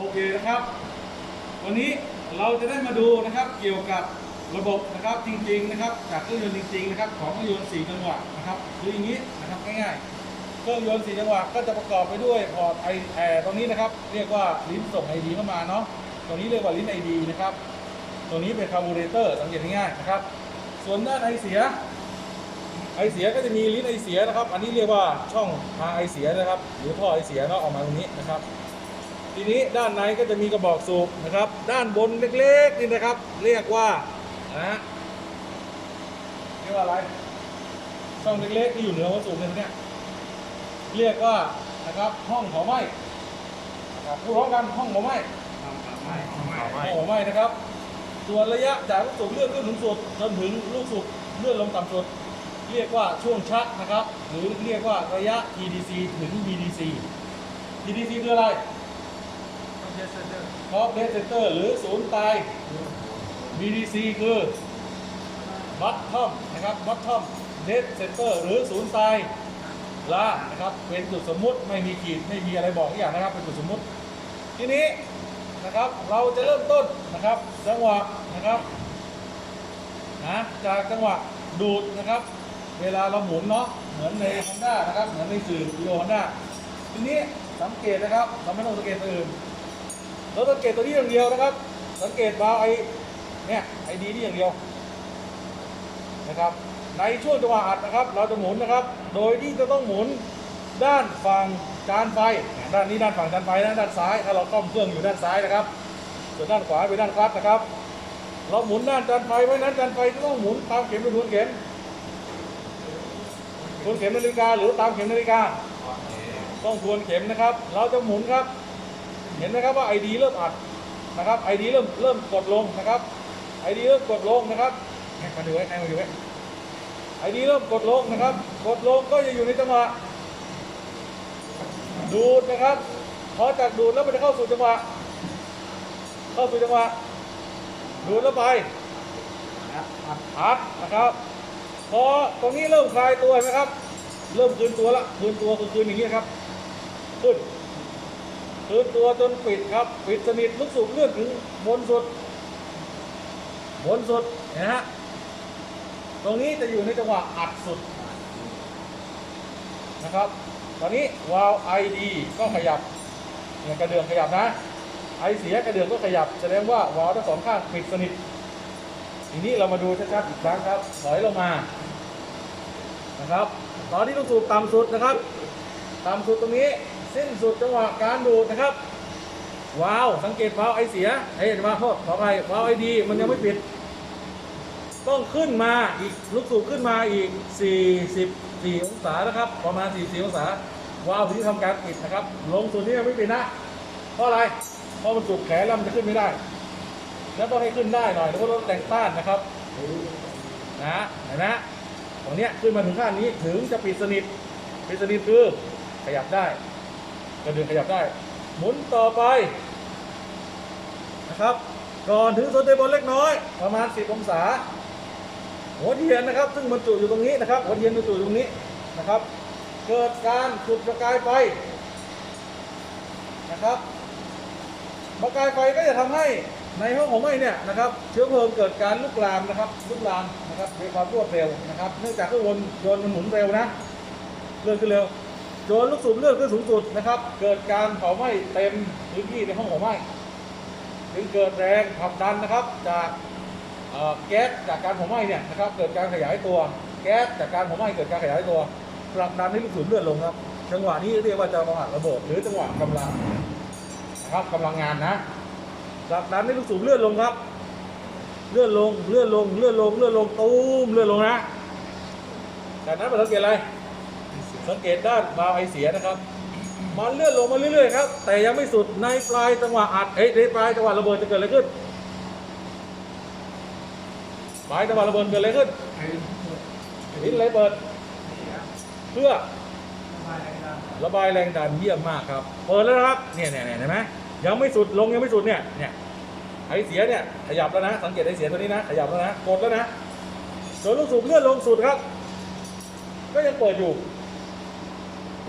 โอเคนะครับ วันนี้เราจะได้มาดูนะครับเกี่ยวกับระบบนะครับจริงๆนะครับ จากเครื่องยนต์จริงๆนะครับของเครื่องยนต์ 4 จังหวะนะครับคืออย่างนี้นะครับง่ายๆเครื่องยนต์ 4 จังหวะก็จะประกอบไปด้วยพอร์ตไอแอร์ตรงนี้นะครับ เรียกว่าลิ้นส่งไอดีเข้ามาเนาะตรงนี้เรียกว่าลิ้นไอดีนะครับตรงนี้เป็นคาร์บูเรเตอร์สังเกตง่ายๆนะครับส่วนด้านไอเสียไอเสียก็จะมีลิ้นไอเสียนะครับ อันนี้เรียกว่าช่องทางไอเสียนะครับ หรือท่อไอเสียเนาะออกมาตรงนี้นะครับ ทีนี้ด้านในก็จะมีกระบอกสูบนะครับ ด้านบนเล็กๆนี่นะครับ เรียกว่านะฮะเรียกว่าอะไร ช่องเล็กๆที่อยู่เหนือหัวสูบเนี่ยเนี่ยเรียกว่านะครับห้องเผาไหม้นะครับพูดพร้อมกันห้องเผาไหม้ห้องเผาไหม้นะครับ ส่วนระยะจากลูกสูบเลื่อนขึ้นสูงสุดจนถึงลูกสูบเลื่อนลงต่ำสุดเรียกว่าช่วงชักนะครับ หรือเรียกว่าระยะ TDC ถึง BDC TDC คืออะไร ท็อปเดสเซนเตอร์หรือศูนย์ตาย BDC คือบัตทอมนะครับบัตทอมเดสเซนเตอร์หรือศูนย์ตายลานะครับเป็นจุดสมมุติไม่มีขีดไม่มีอะไรบอกทุกอย่างนะครับเป็นจุดสมมุติ ทีนี้นะครับเราจะเริ่มต้นนะครับจังหวะนะครับนะจากจังหวะดูดนะครับ เวลาเราหมุนเนาะเหมือนใน Honda นะครับเหมือนในสื่อวิดีโอ Honda ทีนี้สังเกตนะครับเราไม่ต้องสังเกตอื่น เราสังเกตตัวนี้อย่างเดียวนะครับ สังเกตวาไอเนี่ยไอดีนี่อย่างเดียวนะครับในช่วงจังหวะอัดนะครับ เราจะหมุนนะครับ โดยที่จะต้องหมุนด้านฝั่งจานไฟ ด้านนี้ด้านฝั่งจานไฟนะด้านซ้าย ถ้าเราคล่อมเครื่องอยู่ด้านซ้ายนะครับ ส่วนด้านขวาเป็นด้านคลัตช์นะครับ เราหมุนด้านจานไฟไว้นั้นจานไฟจะต้องหมุนตามเข็มหรือทวนเข็มทวนเข็มนาฬิกาหรือตามเข็มนาฬิกา ต้องทวนเข็มนะครับ เราจะหมุนครับ เห็นไหมครับว่าไอดีเริ่มอัดนะครับไอดีเริ่มเริ่มกดลงนะครับไอดีเริ่มกดลงนะครับให้มาดูไว้ให้มาดูไว้ไอดีเริ่มกดลงนะครับ กดลงก็จะอยู่ในจังหวะดูดนะครับพอจากดูดแล้วมันจะเข้าสู่จังหวะเข้าสู่จังหวะดูดแล้วไปอัดนะครับพอตรงนี้เริ่มคลายตัวเห็นไหมครับ เริ่มคืนตัวละคืนตัวคืนอย่างนี้ครับขึ้น คืนตัวจนปิดครับ ปิดสนิทลูกสูบเลื่อนถึงบนสุด บนสุดนะฮะตรงนี้จะอยู่ในจังหวะอัดสุดนะครับ ตอนนี้วาล์วไอดีก็ขยับเนี่ยกระเดื่องขยับนะ ไอเสียกระเดื่องก็ขยับ แสดงว่าวาล์วทั้งสองข้างปิดสนิท ทีนี้เรามาดูชัดๆอีกครั้งครับ ถอยลงมา นะครับ ตอนที่ลูกสูบต่ำสุดนะครับ ต่ำสุดตรงนี้ สิ้นสุดจังหวะการดูดนะครับวาวสังเกตวาวไอเสียเฮ้ยมาโทษขอไปวาวไอดีมันยังไม่ปิด ต้องขึ้นมาอีกลูกสูบขึ้นมาอีก 44 องศานะครับ ประมาณ 44 องศาวาวถึงจะทำการปิดนะครับ ลงส่วนนี้ยังไม่ปิดนะเพราะอะไรเพราะมันสูบแขนแล้วมันจะขึ้นไม่ได้ แล้วต้องให้ขึ้นได้หน่อยแล้วก็ลดแต่งต้านนะครับนะเห็นไหมตรงเนี้ยขึ้นมาถึงขั้นนี้ถึงจะปิดสนิทปิดสนิทคือขยับได้ กระเดืองขยับได้ หมุนต่อไปนะครับ ก่อนถึงโซนเตบอลเล็กน้อย ประมาณ 10 องศา หัวเทียนนะครับ ซึ่งบรรจุอยู่ตรงนี้นะครับ หัวเทียนบรรจุอยู่ตรงนี้นะครับ เกิดการจุดประกายไฟนะครับ ประกายไฟก็จะทำให้ในห้องของไหม้เนี่ยนะครับเชื้อเพลิงเกิดการลุกลามนะครับลุกลามนะครับด้วยความรวดเร็วนะครับ เนื่องจากเครื่องยนต์ยนต์มันหมุนเร็วนะเลื่อนขึ้นเร็ว โดนลูกสูบเลือนขึ้นสูงสุดนะครับ เกิดการเผาไหม้เต็มพื้นที่ในห้องเผาไหม้จึงเกิดแรงผลักดันนะครับ จากแก๊สจากการเผาไหม้เนี่ยนะครับเกิดการขยายตัว แก๊สจากการเผาไหม้เกิดการขยายตัวผลักดันให้ลูกสูบเลือนลงครับ จังหวะนี้เรียกว่าจังหวะระเบิดหรือจังหวะกำลังนะครับกำลังงานนะผลักดันให้ลูกสูบเลือนลงครับ เลื่อนลงเลื่อนลงเลื่อนลงเลื่อนลงตูมเลื่อนลงนะจากนั้นมาสังเกตอะไร สังเกตด้านวาวไอเสียนะครับ มันเลื่อนลงมาเรื่อยๆครับ แต่ยังไม่สุดในปลายจังหวะอัดเอ้ยในปลายจังหวะระเบิดจะเกิดอะไรขึ้นปลายจังหวะระเบิดเกิดอะไรขึ้นลิ้นระเบิด เพื่อระบายแรงดันเยี่ยมมากครับ เปิดแล้วนะครับเนี่ยเนี่ยเนี่ยเห็นไหมยังไม่สุดลงยังไม่สุดเนี่ยเนี่ยไอเสียเนี่ยขยับแล้วนะ สังเกตไอเสียตัวนี้นะขยับแล้วนะกดแล้วนะจนลูกสูบเลื่อนลงสุดครับ ก็ยังเปิดอยู่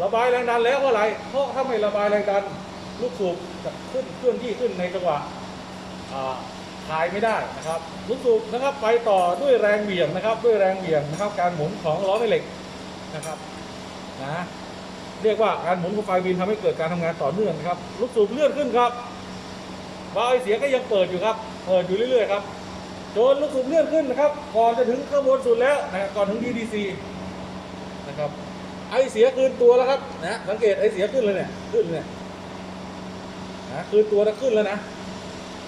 ระบายแรงดันแล้วเพราะอะไร เพราะถ้าไม่ระบายแรงดันลูกสูบจะขึ้นเคลื่อนที่ขึ้นในจังหวะอ่ายไม่ได้นะครับลูกสูบนะครับไปต่อด้วยแรงเหวี่ยงนะครับ ด้วยแรงเหวี่ยงนะครับการหมุนของล้อแม่เหล็กนะครับนะเรียกว่าการหมุนของไฟบินทำให้เกิดการทำงานต่อเนื่องนะครับลูกสูบเลื่อนขึ้นครับวาล์วไอเสียก็ยังเปิดอยู่ครับเปิดอยู่เรื่อยๆครับจนลูกสูบเลื่อนขึ้นนะครับก่อนจะถึงข้างบนสุดแล้วนะก่อนถึง DDC นะครับ ไอเสียคืนตัวแล้วครับนะสังเกตไอเสียขึ้นเลยเนี่ยขึ้นเลยเนี่ยนะคืนตัวแล้วขึ้นแล้วนะ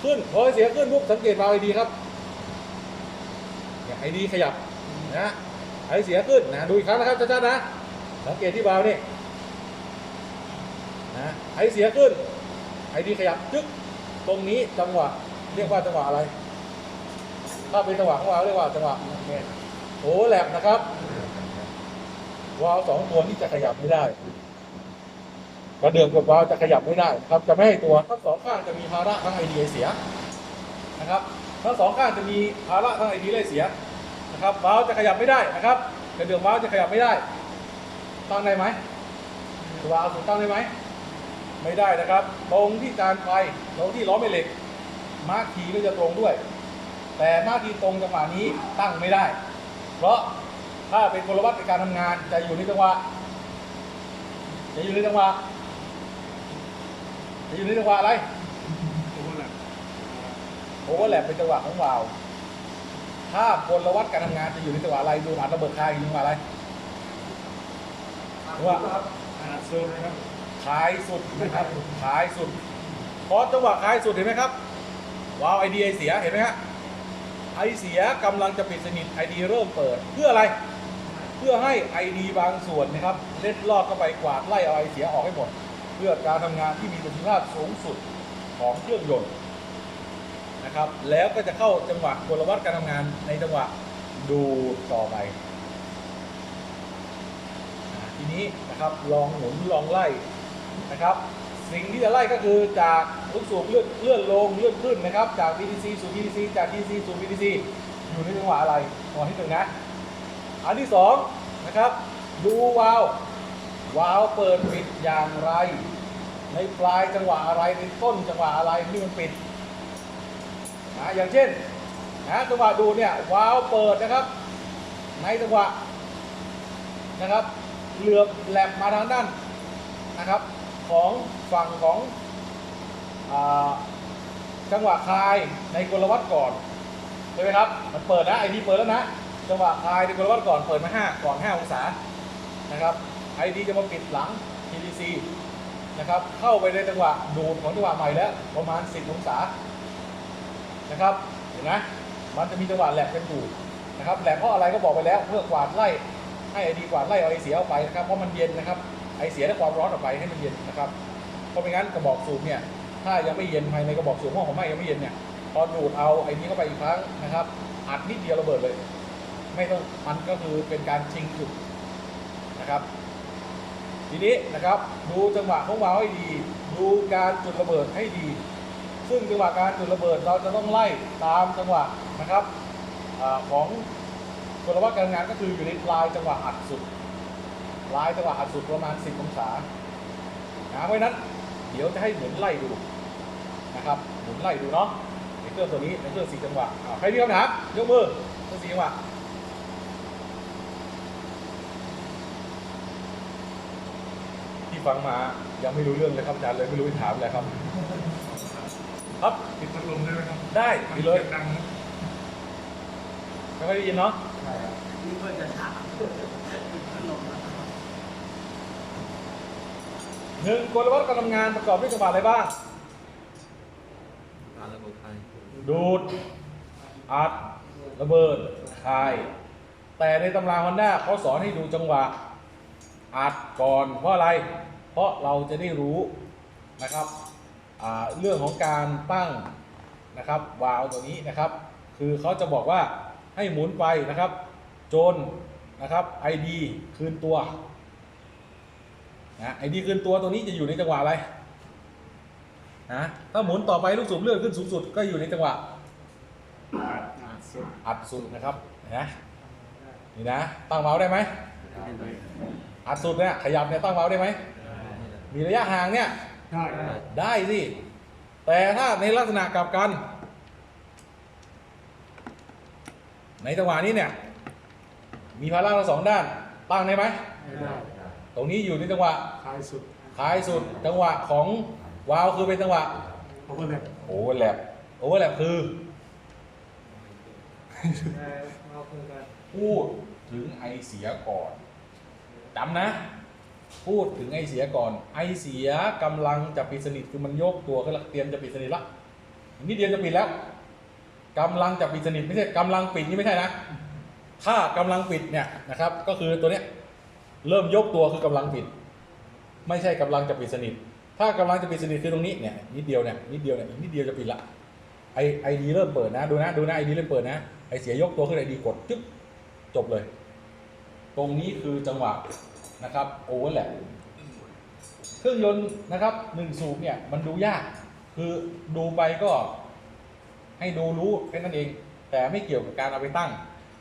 ขึ้นพอไอเสียขึ้นปุ๊บสังเกตวาล์วไอดีครับเนี่ยไอดีขยับนะไอเสียขึ้นนะดูอีกครั้งนะครับชัดๆนะสังเกตที่วาล์วนี่นะไอเสียขึ้นไอดีขยับจึ๊กตรงนี้จังหวะเรียกว่าจังหวะอะไร ถ้าเป็นจังหวะของวาเรียกว่าจังหวะโอ้แหลบนะครับ วาล์วสองตัวนี้จะขยับไม่ได้กระเดื่องกับวาล์วจะขยับไม่ได้ ครับจะไม่ให้ตัวทั้งสองข้างจะมีภาระทั้งไอเดีไอเสียนะครับทั้งสองข้างจะมีภาระทั้งไอเดีและไอเสียนะครับวาล์วจะขยับไม่ได้นะครับกระเดื่องวาล์วจะขยับไม่ได้ตั้งได้ไหมวาล์วถูกตั้งได้ไหมไม่ได้นะครับ ตรงที่จานไฟตรงที่ล้อแม่เหล็กมาร์คทีก็จะตรงด้วย แต่มาร์คทีตรงจังหวะนี้ตั้งไม่ได้ เพราะ ถ้าเป็นกลวัตในการทำงาน จะอยู่ในจังหวะจะอยู่ในจังหวะจะอยู่ในจังหวะอะไรโอเวอร์แลปเป็นจังหวะของวาล์วถ้ากลวัตการทำงานจะอยู่ในจังหวะอะไรดูอัดระเบิดคายอยู่ในจังหวะอะไรจังหวะซูมนะครับคายสุดนะครับคายสุดพอจังหวะคายสุดเห็นไหมครับวาล์วไอดีไอเสียเห็นไหมฮะไอเสียกำลังจะปิดสนิทไอดีเริ่มเปิดเพื่ออะไร เพื่อให้ไอดีบางส่วนนะครับเล็ดลอดเข้าไปกวาดไล่อาไอเสียออกให้หมด เพื่อการทำงานที่มีประสิทธิภาพสูงสุดของเครื่องยนต์นะครับ แล้วก็จะเข้าจังหวะกลวัตการทำงานในจังหวะดูต่อไปทีนี้นะครับลองหมุนลองไล่นะครับสิ่งที่จะไล่ก็คือจากลูกสูบเลื่อนเลื่อนลงเลื่อนขึ้นนะครับ จาก VDC สู่ VDC จาก VDC สู่ VDC อยู่ในจังหวะอะไรจังหวะที่หนึ่งนะ อันที่สองนะครับดูวาล์ววาล์วเปิดปิดอย่างไร ในปลายจังหวะอะไรในต้นจังหวะอะไรที่มันปิดนะอย่างเช่นนะจังหวะดูเนี่ยวาล์วเปิดนะครับ ในจังหวะนะครับเหลือบแหลมมาทางด้านนะครับ ของฝั่งของอจังหวะคลายในกลวัตก่อนใช่ไหมครับ มันเปิดนะไอดีเปิดแล้วนะ จังหวะคลายในกลวัตก่อนเปิดมา5ก่อน 5 องศานะครับไอดีจะมาปิดหลัง TDC นะครับเข้าไปในจังหวะดูดของจังหวะใหม่แล้วประมาณ 10 องศานะครับเห็นไหมมันจะมีจังหวะแหลกกันอยู่นะครับแหลกเพราะอะไรก็บอกไปแล้วเพื่อกวาดไล่ให้ไอดีกวาดไล่เอาไอเสียออกไปนะครับเพราะมันเย็นนะครับไอเสียและความร้อนออกไปให้มันเย็นนะครับเพราะไม่งั้นกระบอกสูบเนี่ยถ้ายังไม่เย็นภายในกระบอกสูบห้องของไหม้ยังไม่เย็นเนี่ยพอดูดเอาไอนี้เข้าไปอีกครั้งนะครับอัดนิดเดียวระเบิดเลย ไม่ต้องมันก็คือเป็นการชิงจุดนะครับ ทีนี้นะครับดูจังหวะของวาวให้ดี ดูการจุดระเบิดให้ดี ซึ่งจังหวะการจุดระเบิดเราจะต้องไล่ตามจังหวะนะครับอของกลวัตการงานก็คืออยู่ในปลายจังหวะอัดสุดปลายจังหวะอัดสุดประมาณ 10 องศานะเพราะฉะนั้นเดี๋ยวจะให้หมุนไล่ดูนะครับหมุนไล่ดูเนาะในเครื่องตัวนี้ในเครื่องสี่จังหวะใครมีคำถามยกมือเครื่องสี่จังหวะ ฟังมายังไม่รู้เรื่องเลยครับอาจารย์เลยไม่รู้จะถามอะไรครับ ครับปิดพัดลมได้ไหมครับได้ดีเลยดังนะไม่ค่อยได้ยินเนาะนี่เพื่อนจะถามขนมนะครับหนึ่งกลวัตการทำงานประกอบด้วยจังหวะอะไรบ้างการระบบไฟดูด อัด ระเบิดคาย แต่ในตำราฮอนด้าเขาสอนให้ดูจังหวะ อัดก่อนเพราะอะไร เพราะเราจะได้รู้นะครับเรื่องของการตั้งนะครับวาล์วตัวนี้นะครับ คือเขาจะบอกว่าให้หมุนไปนะครับ จนนะครับ ID คืนตัวนะ ID คืนตัวตัวนี้จะอยู่ในจังหวะอะไรนะถ้าหมุนต่อไปลูกสูบเลื่อนขึ้นสูงสุดก็อยู่ในจังหวะอ่าสุดอัดสุดนะครับนไหมนี่นะตั้งเมาส์ได้ไหมอัดสุดเนี่ยขยับเนี่ยตั้งเมาส์ได้ไหม มีระยะห่างเนี่ยได้ได้ได้สิ แต่ถ้าในลักษณะกลับกัน ในจังหวะนี้เนี่ย มีภาระทั้งสองด้าน ตั้งได้ไหม ไม่ได้ตรงนี้อยู่ในจังหวะท้ายสุดท้ายสุดจังหวะของวาล์วคือเป็นจังหวะเพราะว่าเนี่ยโอเวอร์แลปโอเวอร์แลปคือเราคุยกันพูดถึงไอเสียก่อนจำนะ พูดถึงไอเสียก่อน ไอเสียกำลังจะปิดสนิทคือมันโยกตัวขึ้นละเตรียมจะปิดสนิทละอีกนิดเดียวจะปิดแล้วกำลังจะปิดสนิทไม่ใช่กำลังปิดนี่ไม่ใช่นะถ้ากำลังปิดเนี่ยนะครับ ก็คือตัวเนี้ยเริ่มยกตัวคือกำลังปิด ไม่ใช่กำลังจะปิดสนิท ถ้ากำลังจะปิดสนิทคือตรงนี้เนี่ยนิดเดียวเนี่ยนิดเดียวเนี่ยอีกนิดเดียวจะปิดละไอไอดีเริ่มเปิดนะดูนะดูนะไอดีเริ่มเปิดนะไอเสียยกตัวขึ้นไอดีกดจึ๊บจบเลย ตรงนี้คือจังหวะ นะครับโอเวอร์แลปเครื่องยนต์นะครับหนึ่งสูบเนี่ยมันดูยาก คือดูไปก็ให้ดูรู้แค่นั้นเอง แต่ไม่เกี่ยวกับการเอาไปตั้ง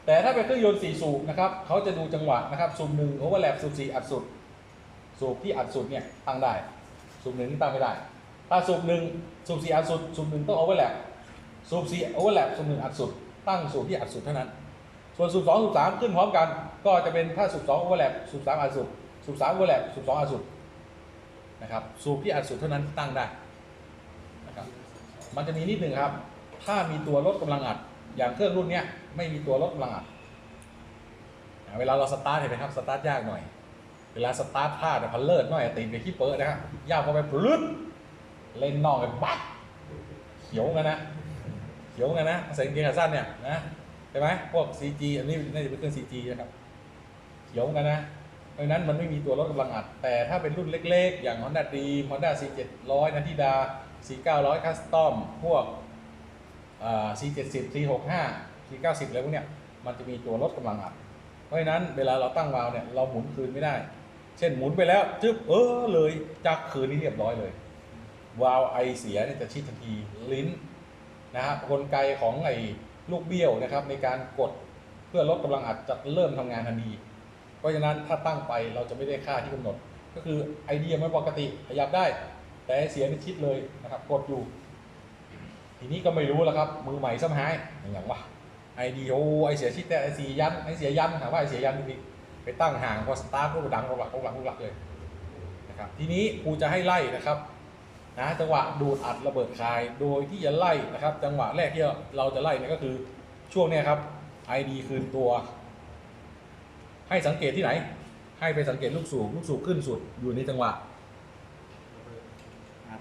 แต่ถ้าเป็นเครื่องยนต์สี่สูบนะครับเขาจะดูจังหวะนะครับสูบหนึ่งโอเวอร์แลปสูบสี่อัดสุด สูบที่อัดสุดเนี่ยตั้งได้ สูบหนึ่งตั้งไม่ได้ ถ้าสูบหนึ่งสูบสี่อัดสุด สูบหนึ่งต้องโอเวอร์แลปสูบสี่โอเวอร์แลปสูบหนึ่งอัดสุด ตั้งสูบที่อัดสุดเท่านั้น ส่วนสูบสองสูบสามขึ้นพร้อมกัน ก็จะเป็นถ้าสูบสองโอเวอร์แลปสูบสามอัดสุดสูบสามโอเวอร์แลปสูบสองอัดสุดนะครับสูบที่อัดสุดเท่านั้นตั้งได้นะครับมันจะมีนิดหนึ่งครับ ถ้ามีตัวลดกำลังอัด อย่างเครื่องรุ่นเนี้ยไม่มีตัวลดกำลังอัดเวลาเราสตาร์ทเห็นไหมครับสตาร์ทยากหน่อย เวลาสตาร์ทพลาดเนี่ยพันเลิศหน่อยตีนไปขี้เปิดนะครับยาวเข้าไปปลื้ดเล่นนอกกันปั๊บเขียวกันนะเขียวกันนะใส่เกงขาสั้นเนี่ยนะใช่ไหมพวก CG อันนี้น่าจะเป็นเครื่อง CG นะครับ เขียวกันนะเพราะนั้นมันไม่มีตัวลดกำลังอัด แต่ถ้าเป็นรุ่นเล็กๆ อย่าง Honda Dream Honda C700 นาทิดา C900 Custom พวกอ่า C70 C65 C90 อะไรพวกเนี้ยมันจะมีตัวลดกำลังอัด เพราะฉะนั้นเวลาเราตั้งวาล์วเนี่ยเราหมุนคืนไม่ได้ เช่นหมุนไปแล้วจึ๊บเออเลยจักคืนนี่เรียบร้อยเลย วาล์วไอเสียเนี่ยจะชิดทันทีลิ้นนะครับกลไกของไอ้ลูกเบี้ยวนะครับในการกดเพื่อลดกำลังอัดจะเริ่มทำงานทันที เพราะฉะนั้นถ้าตั้งไปเราจะไม่ได้ค่าที่กำหนด ก็คือไอเดียไมันปกติขยับได้ แต่เสียนี่ชิดเลยนะครับกดอยู่ ทีนี้ก็ไม่รู้แล้วครับ มือใหม่ซ้ำหายอย่างวะไอเดียโอไอเสียชิดแต่ไอเสียยันไอเสียยันถามว่าไอเสียยันจริงไปตั้งห่างพอสตาร์ทก็ดังรกหลักรกหลักรกหลักเลยนะครับทีนี้ครูจะให้ไล่นะครับนะจังหวะดูดอัดระเบิดคายโดยที่จะไล่นะครับ จังหวะแรกที่เราจะไล่เนี่ยก็คือช่วงเนี้ยครับ ID คืนตัว ให้สังเกตที่ไหน ให้ไปสังเกตลูกสูบลูกสูบขึ้นสุดอยู่ในจังหวะอัด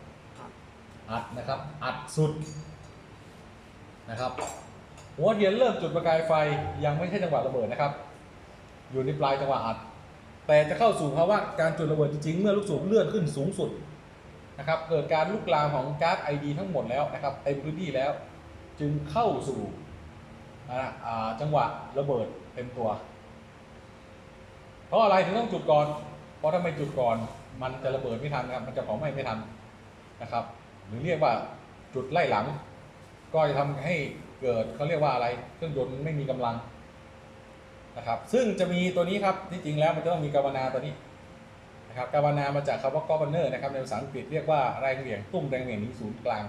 อัดนะครับ อัดสุดนะครับหัวเทียนเริ่มจุดประกายไฟยังไม่ใช่จังหวะระเบิดนะครับ อยู่ในปลายจังหวะอัด แต่จะเข้าสู่ภาวะการจุดระเบิดจริงๆเมื่อลูกสูบเลื่อนขึ้นสูงสุดนะครับ เกิดการลุกลามของก๊าซไอดีทั้งหมดแล้วนะครับเต็มพื้นที่แล้ว จึงเข้าสู่อ่าอ่าจังหวะระเบิดเต็มตัว เพราะอะไรถึงต้องจุดก่อน เพราะถ้าไม่จุดก่อน มันจะระเบิดไม่ทันนะครับ มันจะเผาไหม้ไม่ทันนะครับ หรือเรียกว่าจุดไล่หลัง ก็จะทำให้เกิดเขาเรียกว่าอะไร เครื่องยนต์ไม่มีกำลังนะครับ ซึ่งจะมีตัวนี้ครับ ที่จริงแล้วมันจะต้องมีกาวนาตัวนี้นะครับกาวนามาจากคำว่ากอเนอร์นะครับในภาษาอังกฤษเรียกว่าแรงเหวี่ยงตุ้มแรงเหวี่ยงนีศูนย์กลาง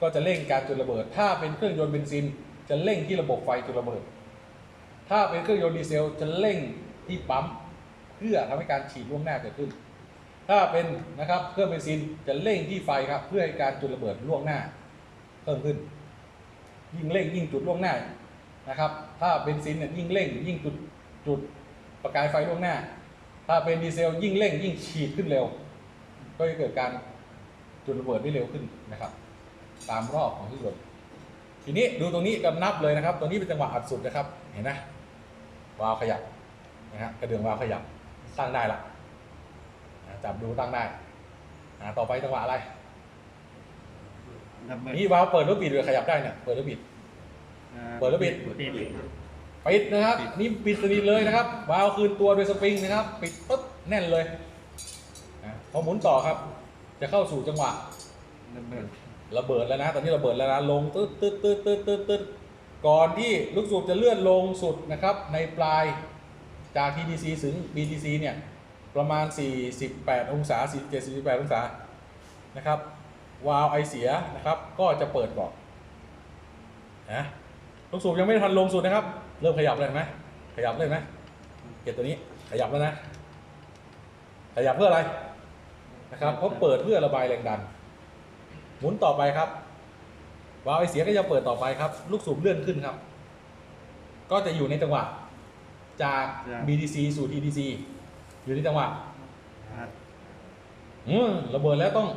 ก็จะเร่งการจุดระเบิด ถ้าเป็นเครื่องยนต์เบนซิน จะเร่งที่ระบบไฟจุดระเบิด ถ้าเป็นเครื่องยนต์ดีเซลจะเร่ง ที่ปั๊มเพื่อทำให้การฉีดล่วงหน้าเกิดขึ้น ถ้าเป็นนะครับเครื่องเบนซินจะเร่งที่ไฟครับเพื่อให้การจุดระเบิดล่วงหน้าเพิ่มขึ้น ยิ่งเร่งยิ่งจุดล่วงหน้านะครับ ถ้าเบนซินเนี่ยยิ่งเร่งยิ่งจุดจุดประกายไฟล่วงหน้า ถ้าเป็นดีเซลยิ่งเร่งยิ่งฉีดขึ้นเร็ว ก็จะเกิดการจุดระเบิดได้เร็วขึ้นนะครับ ตามรอบของเครื่องยนต์ทีนี้ดูตรงนี้กำนับเลยนะครับ ตัวนี้เป็นจังหวะอัดสุดนะครับ เห็นไหมวาล์วขยับ นะฮะกระเดื่องวาล์วขยับตั้งได้ละอ่าจับดูตั้งได้อ่าต่อไปจังหวะอะไรระเบิดนี่วาล์วเปิดหรือปิดหรือขยับได้เนี่ยเปิดหรือปิดเปิดแล้วปิด ปิดปิดนะครับ นี่ปิดสนิทเลยนะครับ วาล์วคืนตัวโดยสปริงนะครับ ปิดปุ๊บแน่นเลยนะพอหมุนต่อครับ จะเข้าสู่จังหวะระเบิดระเบิดแล้วนะ ตอนนี้ระเบิดแล้วนะ ลงตึ๊ดตึ๊ดตึ๊ดตึ๊ดตึ๊ดตึ๊ดก่อนที่ลูกสูบจะเลื่อนลงสุดนะครับ ในปลาย จาก TDC ถึง BTC เนี่ย ประมาณ 48 องศา 47 48 องศา นะครับ วาล์วไอเสียนะครับ ก็จะเปิดก่อนนะลูกสูบยังไม่ทันลงสุดนะครับ เริ่มขยับเลยไหมขยับเลยไหมเก็บตัวนี้ขยับแล้วนะ ขยับเพื่ออะไรนะครับเพราะเปิดเพื่อระบายแรงดัน หมุนต่อไปครับวาล์วไอเสียก็จะเปิดต่อไปครับ ลูกสูบเลื่อนขึ้นครับ ก็จะอยู่ในจังหวะ จาก BDC สู่ TDC อยู่ในจังหวะอัดอืมระเบิดแล้วต้อง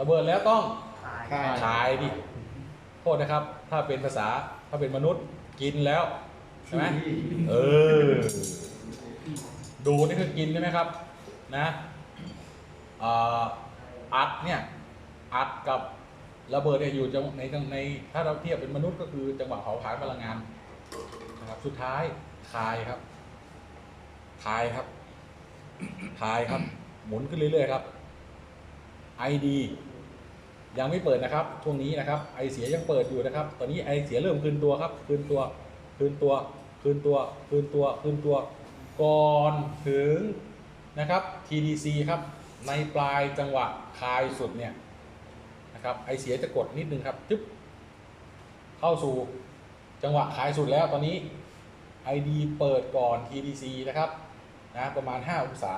ระเบิดแล้วต้องตายคายคายดิโทษนะครับ ถ้าเป็นภาษาถ้าเป็นมนุษย์กินแล้วใช่ไหมเออ ดูนี่คือกินใช่ไหมครับ นะอ่าอัดเนี่ย อัดกับระเบิดเนี่ยอยู่จังในในถ้าเราเทียบเป็นมนุษย์ก็คือจังหวะเผาผลาญพลังงาน นะครับ สุดท้ายคายครับคายครับคายครับ หมุนขึ้นเรื่อยๆครับ ID ยังไม่เปิดนะครับช่วงนี้นะครับไอเสียยังเปิดอยู่นะครับ ตอนนี้ไอเสียเริ่มคืนตัวครับ คืนตัว คืนตัว คืนตัว คืนตัว คืนตัว ก่อนถึงนะครับ TDC ครับ ในปลายจังหวะคลายสุดเนี่ยนะครับไอเสียจะกดนิดนึงครับจึ๊บเข้าสู่จังหวะขายสุดแล้วตอนนี้ ID เปิดก่อน TDC นะครับนะประมาณ 5 องศา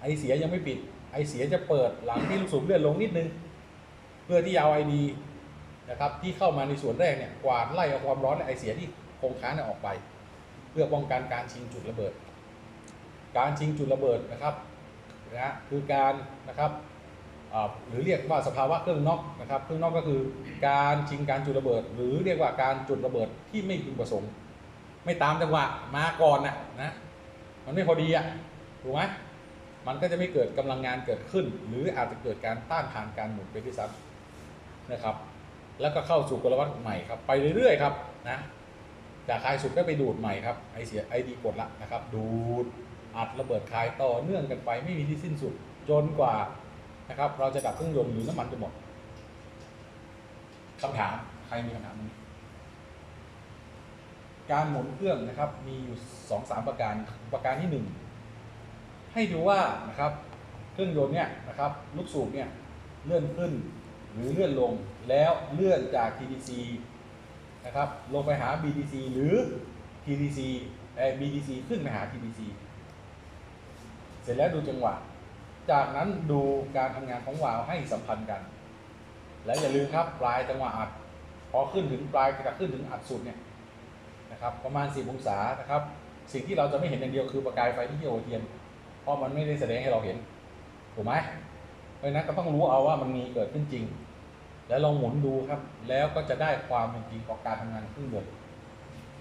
ไอเสียยังไม่ปิด ไอเสียจะเปิดหลังที่ลูกสูบเลื่อนลงนิดนึง เพื่อที่เอา ID นะครับที่เข้ามาในส่วนแรกเนี่ยกวาดไล่เอาความร้อนและไอเสียที่คงค้างเนี่ยออกไป เพื่อป้องกันการชิงจุดระเบิด การชิงจุดระเบิดนะครับนะคือการนะครับหรือเรียกว่าสภาวะเครื่องนอกนะครับเครื่องนอกก็คือการชิงการจุดระเบิด หรือเรียกว่าการจุดระเบิดที่ไม่พึงประสงค์ ไม่ตามจังหวะมาก่อนนะนะมันไม่พอดีอะถูกไหมมันก็จะไม่เกิดกำลังงานเกิดขึ้น หรืออาจจะเกิดการต้านทานการหมุนไปด้วยซ้ำนะครับ แล้วก็เข้าสู่กลวัตใหม่ครับไปเรื่อยๆครับนะจากคลายสุดก็ไปดูดใหม่ครับไอเสียไอดีกดละนะครับ ดูดอัดระเบิดคลายต่อเนื่องกันไปไม่มีที่สิ้นสุดจนกว่านะครับ เราจะดับเครื่องยนต์หรือน้ำมันจะหมดคำถามใครมีคำถามนี้ การหมุนเครื่องนะครับมีอยู่สองสามประการประการที่หนึ่งให้ดูว่านะครับเครื่องยนต์เนี่ยนะครับลูกสูบเนี่ยเลื่อนขึ้นหรือเลื่อนลงแล้วเลื่อนจาก TDC นะครับลงไปหา BDC หรือ TDC เอ่อ BDC ขึ้นไปหา TDC เสร็จแล้วดูจังหวะ จากนั้นดูการทำงานของวาล์วให้สัมพันธ์กัน และอย่าลืมครับปลายจังหวะอัด พอขึ้นถึงปลายจะขึ้นถึงอัดสุดเนี่ย นะครับประมาณ 10 องศานะครับสิ่งที่เราจะไม่เห็นอย่างเดียวคือประกายไฟที่เหี่ยวเทียน เพราะมันไม่ได้แสดงให้เราเห็นถูกไหมเพราะนั้นก็ต้องรู้เอาว่ามันมีเกิดขึ้นจริง แล้วลองหมุนดูครับ แล้วก็จะได้ความเป็นจริงของการทำงานของเครื่องยนต์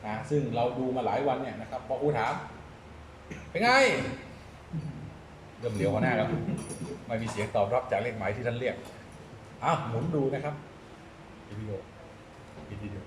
นะซึ่งเราดูมาหลายวันเนี่ยนะครับพอครูถาม เป็นไงเริ่มเหลียวหัวหน้าแล้วไม่มีเสียงตอบรับจากเลขหมายที่ท่านเรียกอ้าวหมุนดูนะครับวิดีโอวิดีโอ